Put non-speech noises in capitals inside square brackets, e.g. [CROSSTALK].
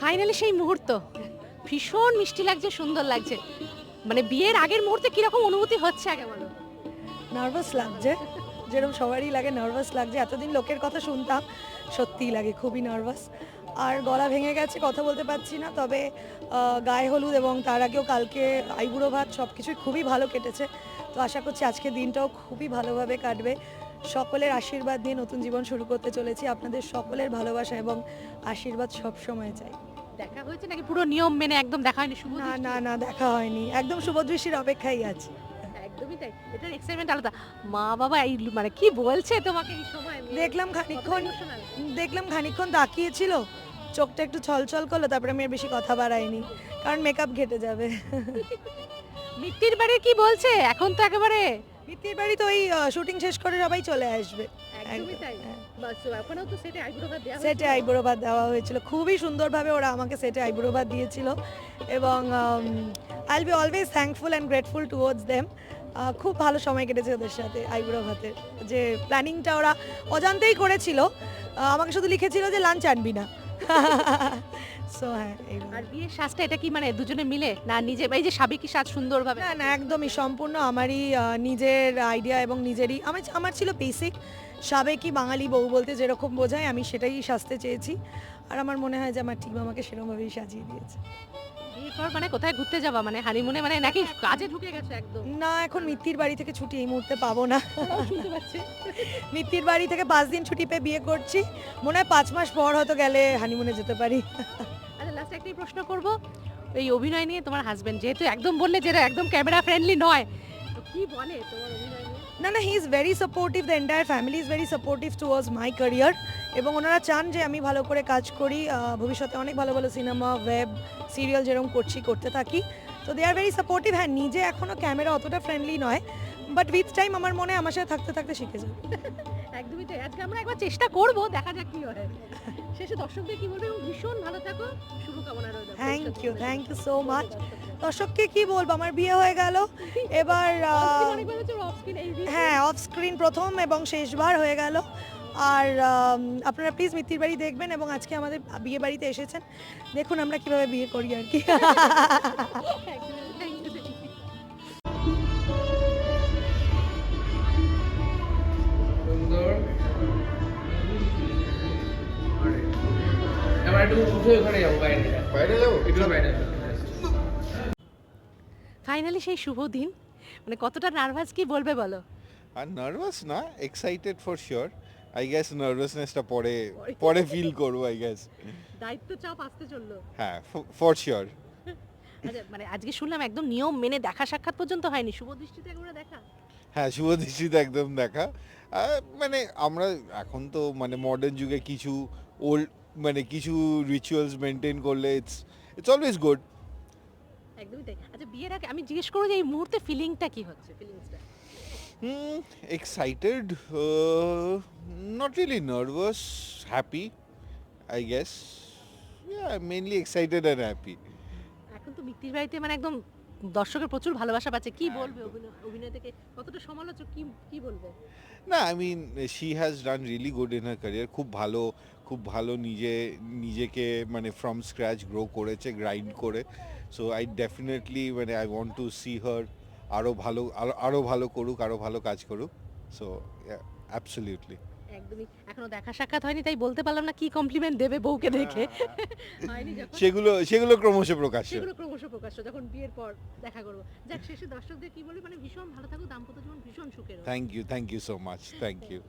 Finally সেই মুহূর্ত। ভীষণ মিষ্টি লাগছে সুন্দর লাগছে। মানে বিয়ের আগের মুহূর্তে কীরকম অনুভূতি হচ্ছে আগে বলো। নার্ভাস লাগছে যেরকম সবারই লাগে নার্ভাস লাগছে। এতদিন লোকের কথা শুনতাম, সত্যিই লাগে, খুবই নার্ভাস আর গলা ভেঙে গেছে, কথা বলতে পারছি না। তবে গায়ে হলুদ এবং তার আগেও কালকে আইবুড়ো ভাত সব কিছুই খুবই ভালো কেটেছে। তো আশা করছি আজকের দিনটাও খুবই ভালোভাবে কাটবে। সকলের আশীর্বাদ দিয়ে নতুন জীবন শুরু করতে চলেছি। আপনাদের সকলের ভালোবাসা এবং আশীর্বাদ সব সময় চাই। দেখা হয়েছে নাকি? পুরো নিয়ম মেনে একদম দেখা হয়নি? শুভ না না না দেখা হয়নি। একদম শুভদৃষ্টির অপেক্ষাই আছে। একদমই তাই। এটার এক্সাইটমেন্ট আলাদা। মা বাবা এই মানে কি বলছে তোমাকে এই সময়? দেখলাম খানিকক্ষণ? দেখলাম খানিকক্ষণ তাকিয়েছিল। চোখটা একটু ছলছল করল তারপরে আমি আর বেশি কথা বাড়াইনি। কারণ মেকআপ ঘেটে যাবে। [LAUGHS] মিত্তির বাড়ি কি বলছে? এখন তো একেবারে মিত্তির বাড়ি তো ওই শুটিং শেষ করে সবাই চলে আসবে। হ্যাঁ। সেটা আইবুড়ো ভাত দেওয়া হয়েছিল। খুবই সুন্দরভাবে ওরা আমাকে সেটে আইবুড়ো ভাত দিয়েছিল। এবং I be always thankful and grateful towards them খুব ভালো সময় কেটেছে ওদের সাথে আইবুড়ো ভাতের যে প্ল্যানিংটা ওরা অজান্তেই করেছিল। আমাকে শুধু লিখেছিল যে লাঞ্চ আনবি না। [LAUGHS] সো হ্যাঁ এইগুলো। আর বিয়ের সাজটা এটা কি মানে দুজনে মিলে? না নিজে এই যে সাবেকি সাজ সুন্দরভাবে? না না একদমই সম্পূর্ণ আমারই আহ, নিজের আইডিয়া এবং নিজেরই। আমার আমার ছিল বেসিক সাবেকি বাঙালি বউ বলতে যেরকম বোঝায় আমি সেটাই সাজতে চেয়েছি। আর আমার মনে হয় যে আমার টিম আমাকে সেরকমভাবেই সাজিয়ে দিয়েছে। বিয়ের পর মানে কোথায় ঘুরতে যাবা? মানে হানিমুনে মানে নাকি কাজে ঢুকে গেছে একদম? না এখন মিত্তির বাড়ি থেকে ছুটি এই মুহূর্তে পাবো না। শুনতে পাচ্ছি। মিত্তির বাড়ি থেকে পাঁচ দিন ছুটি পেয়ে বিয়ে করছি। মনে হয় পাঁচ মাস পর হয়তো গেলে হানিমুনে যেতে পারি। আচ্ছা লাস্ট একটাই প্রশ্ন করব। এই অভিনয় নিয়ে তোমার হাজবেন্ড যেহেতু একদম বললে যেটা একদম ক্যামেরা ফ্রেন্ডলি নয় না না he is very supportive the entire family is very supportive towards my career এবং ওনারা চান যে আমি ভালো করে কাজ করি ভবিষ্যতে অনেক ভালো ভালো সিনেমা ওয়েব সিরিয়াল যেরকম করছি, করতে থাকি। তো দে আর ভেরি সাপোর্টিভ হ্যাঁ নিজে এখনও ক্যামেরা অতটা ফ্রেন্ডলি নয়। বাট উইথ টাইম আমার মনে হয় আমার সাথে থাকতে থাকতে শিখে যাবে। [LAUGHS] একদমই তাই। আজকে আমরা একবার চেষ্টা করব দেখা যাক কি হয়। শেষে দর্শকদের কি বলবে এবং ভীষণ ভালো থাকো শুভকামনা রইল thank you thank you so much দর্শককে কি বলব? আমার বিয়ে হয়ে গেল। এবার [LAUGHS] হ্যাঁ অফ স্ক্রিন প্রথম এবং শেষবার হয়ে গেল। আর আপনারা প্লিজ মিত্তির বাড়ি দেখবেন এবং আজকে আমাদের বিয়ে বাড়িতে এসেছেন। দেখুন আমরা কীভাবে বিয়ে করি আর কি। [LAUGHS] উঠে ওখানে যাব বাইরে বাইরে যাব একটু বাইরে ফাইনালি সেই শুভ দিন। মানে কতটা নার্ভাস কি বলবে বলো? আর নার্ভাস না excited for sure I guess নার্ভাসনেসটা পরে পরে ফিল করব আই গেস দায়িত্ব চাপ আসতে চলল। হ্যাঁ ফর শিওর আচ্ছা মানে আজকে শুনলাম একদম নিয়ম মেনে দেখা সাক্ষাৎ পর্যন্ত হয়নি। শুভ দৃষ্টিতে একবার দেখা। হ্যাঁ শুভ দৃষ্টিতে একদম দেখা। মানে আমরা এখন তো মানে মডার্ন যুগে কিছু ওল্ড মানে কিছু রিচুয়ালস মেনটেন করলে ইটস ইটস অলওয়েজ গুড একদমই তাই আচ্ছা বিয়ের আগে আমি জিজ্ঞেস করব যে এই মুহূর্তে ফিলিংটা কি হচ্ছে ফিলিংসটা excited, uh, not really nervous, happy, I guess. Yeah, mainly excited and happy. এখন তো মিত্তির বাড়িতে মানে একদম দর্শকের প্রচুর ভালোবাসা পাচ্ছে। কি হ্যাঁ, বলবে থেকে কতটা সমালোচক কি কি বলবে? না I mean she has done really good in her career খুব ভালো খুব ভালো নিজে নিজেকে মানে ফ্রম স্ক্র্যাচ গ্রো করেছে গ্রাইন্ড করে। সো আই ডেফিনেটলি মানে I want to see her আরও ভালো আরো- আরও ভালো করুক আরও ভালো কাজ করুক। সো অ্যাবসলিউটলি একদমই এখনও দেখা সাক্ষাৎ হয়নি তাই বলতে পারলাম না কি কমপ্লিমেন্ট দেবে বউকে দেখে। [LAUGHS] হয়নি যখন। সেগুলো সেগুলো ক্রমশ প্রকাশ্য। সেগুলো ক্রমশ প্রকাশ্য যখন বিয়ের পর দেখা করব। যাক শেষে দর্শকদের কি বলবে মানে ভীষণ ভালো থাকো দাম্পত্য জীবন ভীষণ সুখের thank you thank you so much thank you.